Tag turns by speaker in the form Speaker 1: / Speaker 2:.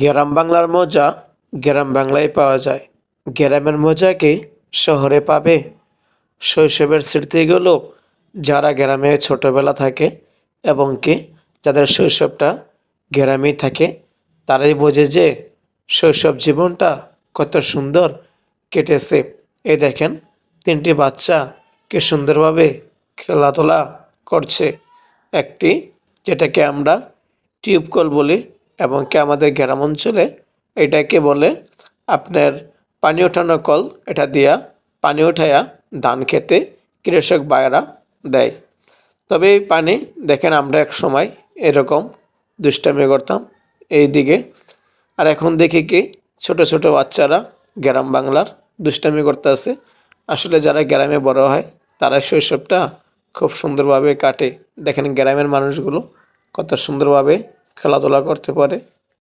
Speaker 1: গ্রাম বাংলার মজা গ্রাম বাংলায় পাওয়া যায়। গ্রামের মজাকে শহরে পাবে? শৈশবের স্মৃতিগুলো যারা গ্রামে ছোটোবেলা থাকে এবং কি যাদের শৈশবটা গ্রামেই থাকে, তারাই বোঝে যে শৈশব জীবনটা কত সুন্দর কেটেছে। এই দেখেন, তিনটি বাচ্চা কি সুন্দরভাবে খেলাধুলা করছে। একটি যেটাকে আমরা টিউবকল বলি এবং কি আমাদের গ্রাম অঞ্চলে এটাকে বলে আপনার পানি ওঠানো কল। এটা দিয়া পানি উঠাইয়া ধান খেতে কৃষক বায়রা দেয়। তবে এই পানি, দেখেন আমরা এক সময় এরকম দুষ্টামি করতাম এই দিকে। আর এখন দেখি কি, ছোট ছোট বাচ্চারা গ্রাম বাংলার দুষ্টামি করতে আছে। আসলে যারা গ্রামে বড় হয়, তারা শৈশবটা খুব সুন্দরভাবে কাটে। দেখেন গ্রামের মানুষগুলো কত সুন্দরভাবে খেলাধুলা করতে পারে।